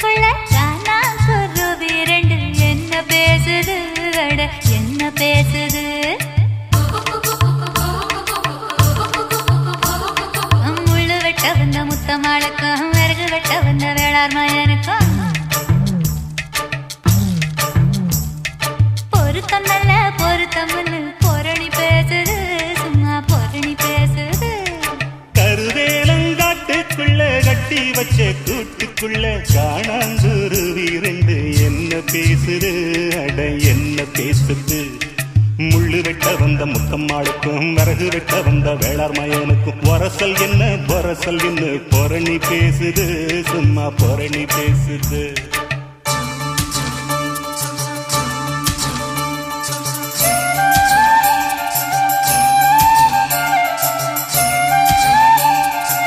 காட்டுக்குள்ள காணா குருவி ரெண்டு என்ன பேசுது அட என்ன பேசுது? முள்ளு வெட்ட வந்த முத்தமாளுக்கும் விறகு வெட்ட வந்த வேளார் மயனுக்கும். பொருத்தம் நல்ல பொருத்தம் கட்டி வச்ச கூட்டுக்குள்ள காணாங்குருவி ரெண்டு என்ன பேசுது? அட என்ன பேசுது? முள்ளு வெட்ட வந்த முத்தம்மாளுக்கும் விறகு வெட்ட வந்த வேளார் மயனுக்கும். பொரசல் என்ன? பொரசல் என்ன பொரணி பேசுது. சும்மா பொரணி பேசுது.